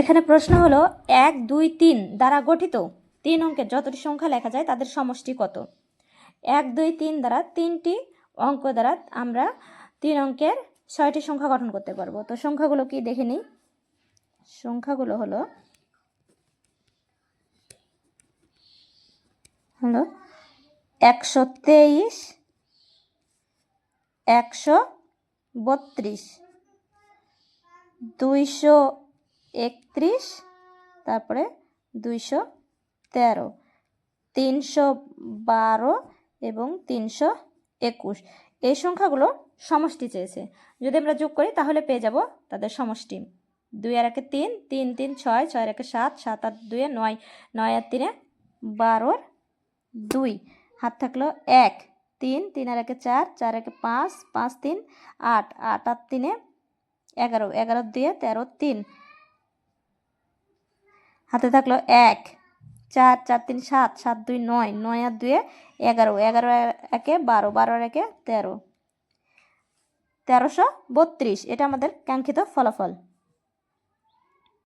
এখানে প্রশ্ন হলো, এক, দুই, তিন দ্বারা গঠিত তিন অঙ্কের যতটি সংখ্যা লেখা যায় তাদের সমষ্টি কত? এক, দুই, তিন দ্বারা তিনটি অঙ্ক দ্বারা আমরা তিন অঙ্কের ছয়টি সংখ্যা গঠন করতে পারব। তো সংখ্যাগুলো কি দেখে নিই? সংখ্যাগুলো হলো হলো একশো তেইশ, একশো বত্রিশ, দুইশো একত্রিশ, তারপরে দুইশো তেরো, তিনশো বারো এবং তিনশো একুশ। এই সংখ্যাগুলো সমষ্টি চেয়েছে। যদি আমরা যোগ করি, তাহলে পেয়ে যাব তাদের সমষ্টি। দুই আর একে তিন তিন তিন, ছয় ছয় আর একে সাত সাত আর দুয়ে নয় নয় আর তিনে বারোর দুই। হাত থাকল এক, তিন তিন আর একে চার চার একে পাঁচ পাঁচ, তিন, আট আট আর তিনে এগারো এগারো দুয়ে তেরো, তিন। হাতে থাকল এক, চার চার, তিন, সাত সাত, দুই, নয় নয় আর দুয়ে এগারো এগারো একে বারো বারো একে তেরো। তেরোশো বত্রিশ, এটা আমাদের কাঙ্ক্ষিত ফলাফল।